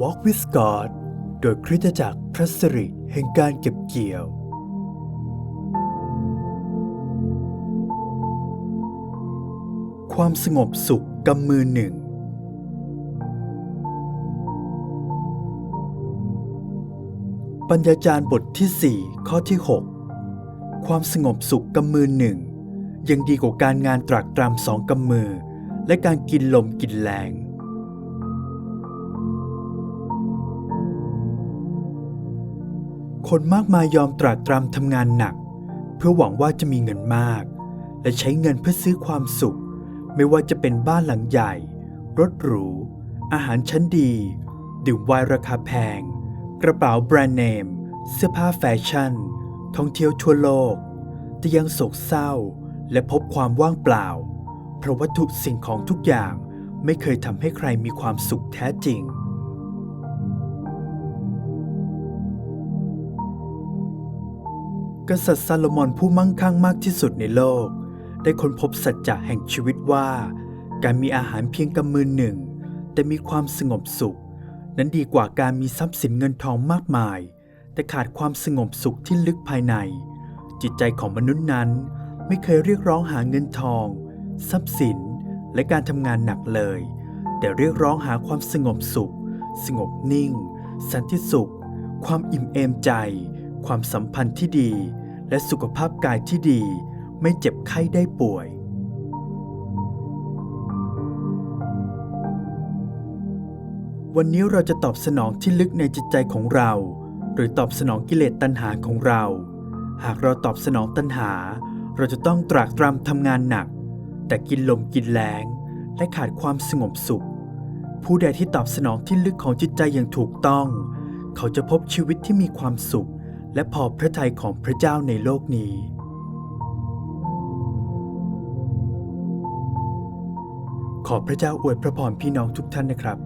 Walk with God โดยคริสตจักรพระสิริแห่งการเก็บเกี่ยว ความสงบสุขกำมือหนึ่ง ปัญญาจารย์บทที่ 4 ข้อที่ 6 ความสงบสุขกำมือหนึ่งยังดีกว่าการงานตรากตรำสองกำมือ และการกินลมกินแรง คนมากมายยอมตราตรำทำงานหนัก เพื่อหวังว่าจะมีเงินมาก และใช้เงินเพื่อซื้อความสุข ไม่ว่าจะเป็นบ้านหลังใหญ่ รถหรู อาหารชั้นดี ดื่มไวน์ราคาแพง กระเป๋าแบรนด์เนม เสื้อผ้าแฟชั่น ท่องเที่ยวทั่วโลก แต่ยังโศกเศร้าและพบความว่างเปล่า เพราะวัตถุสิ่งของทุกอย่างไม่เคยทำให้ใครมีความสุขแท้จริง กษัตริย์ซาโลมอนผู้มั่งคั่งมากที่สุดในโลก ได้ค้นพบสัจจะแห่งชีวิตว่า การมีอาหารเพียงกำมือหนึ่ง แต่มีความสงบสุข นั้นดีกว่าการมีทรัพย์สินเงินทองมากมาย แต่ขาดความสงบสุขที่ลึกภายใน จิตใจของมนุษย์นั้นไม่เคยเรียกร้องหาเงินทอง ทรัพย์สินและการทำงานหนักเลย แต่เรียกร้องหาความสงบสุข สงบนิ่ง สันติสุข ความอิ่มเอมใจ ความสัมพันธ์ที่ดี และสุขภาพกายที่ดี ไม่เจ็บไข้ได้ป่วย วันนี้เราจะตอบสนองที่ลึกในจิตใจของเรา หรือตอบสนองกิเลสตัณหาของเรา หากเราตอบสนองตัณหา เราจะต้องตรากตรำทำงานหนัก แต่กินลมกินแรงและขาดความสงบสุข ผู้ใดที่ตอบสนองที่ลึกของจิตใจอย่างถูกต้อง เขาจะพบชีวิตที่มีความสุข และพอพระทัยของพระเจ้าในโลกนี้ ขอพระเจ้าอวยพระพรพี่น้องทุกท่านนะครับ